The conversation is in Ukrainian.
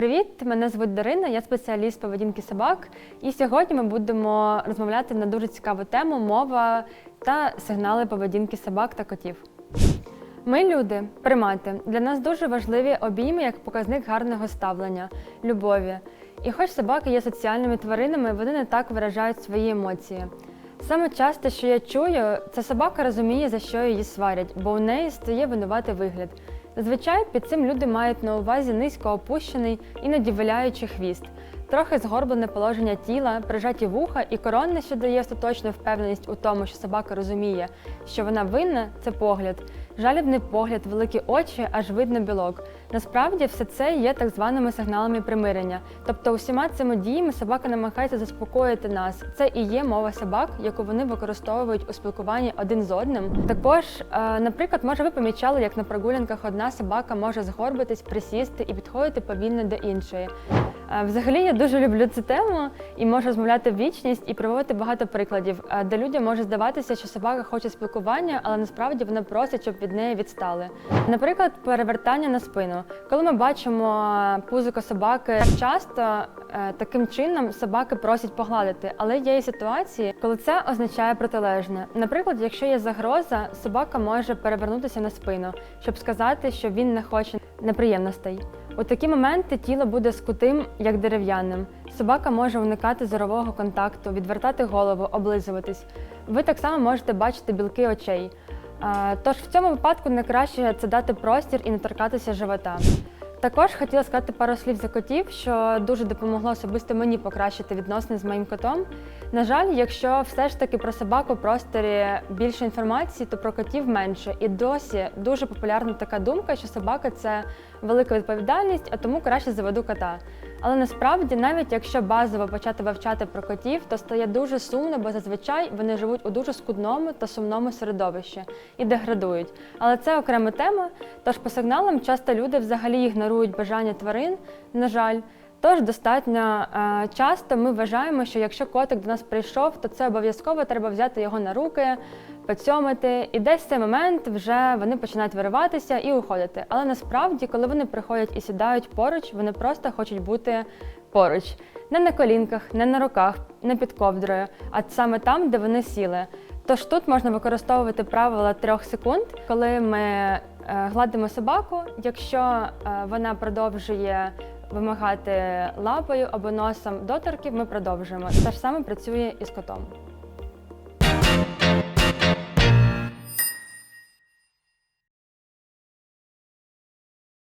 Привіт! Мене звуть Дарина, я спеціаліст поведінки собак. І сьогодні ми будемо розмовляти на дуже цікаву тему мова та сигнали поведінки собак та котів. Ми люди, примати. Для нас дуже важливі обійми як показник гарного ставлення, любові. І хоч собаки є соціальними тваринами, вони не так виражають свої емоції. Саме часто, що я чую, це собака розуміє, за що її сварять, бо у неї стає винуватий вигляд. Зазвичай під цим люди мають на увазі низько опущений, іноді виляючий хвіст, трохи згорблене положення тіла, прижаті вуха і коронне, що дає остаточну впевненість у тому, що собака розуміє, що вона винна, це погляд. Жалібний погляд, великі очі, аж видно білок. Насправді все це є так званими сигналами примирення. Тобто усіма цими діями собака намагається заспокоїти нас. Це і є мова собак, яку вони використовують у спілкуванні один з одним. Також, е, наприклад, може ви помічали, як на прогулянках одна собака може згорбитись, присісти і підходити повільно до іншої. Е, Взагалі я дуже люблю цю тему і можу розмовляти в вічність і приводити багато прикладів, е, де людям може здаватися, що собака хоче спілкування, але насправді вона просить, щоб від неї відстали. Наприклад, перевертання на спину. Коли ми бачимо е, пузико собаки так часто, таким чином собаки просять погладити, але є і ситуації, коли це означає протилежне. Наприклад, якщо є загроза, собака може перевернутися на спину, щоб сказати, що він не хоче неприємностей. У такі моменти тіло буде скутим, як дерев'яним. Собака може уникати зорового контакту, відвертати голову, облизуватись. Ви так само можете бачити білки очей. Тож в цьому випадку найкраще це дати простір і не торкатися живота. Також хотіла сказати пару слів за котів, що дуже допомогло особисто мені покращити відносини з моїм котом. На жаль, якщо все ж таки про собаку в просторі більше інформації, то про котів менше. І досі дуже популярна така думка, що собака це велика відповідальність, а тому краще заведу кота. Але насправді, навіть якщо базово почати вивчати про котів, то стає дуже сумно, бо зазвичай вони живуть у дуже скудному та сумному середовищі і деградують. Але це окрема тема. Тож по сигналам часто люди взагалі ігнорують бажання тварин, на жаль. Тож достатньо е, часто ми вважаємо, що якщо котик до нас прийшов, то це обов'язково треба взяти його на руки, поцьомити, і десь в цей момент вже вони починають вириватися і уходити. Але насправді, коли вони приходять і сідають поруч, вони просто хочуть бути поруч, не на колінках, не на руках, не під ковдрою, а саме там, де вони сіли. Тож тут можна використовувати правила трьох секунд, коли ми е, гладимо собаку, якщо е, вона продовжує вимагати лапою або носом доторків, ми продовжуємо. Те ж саме працює і з котом.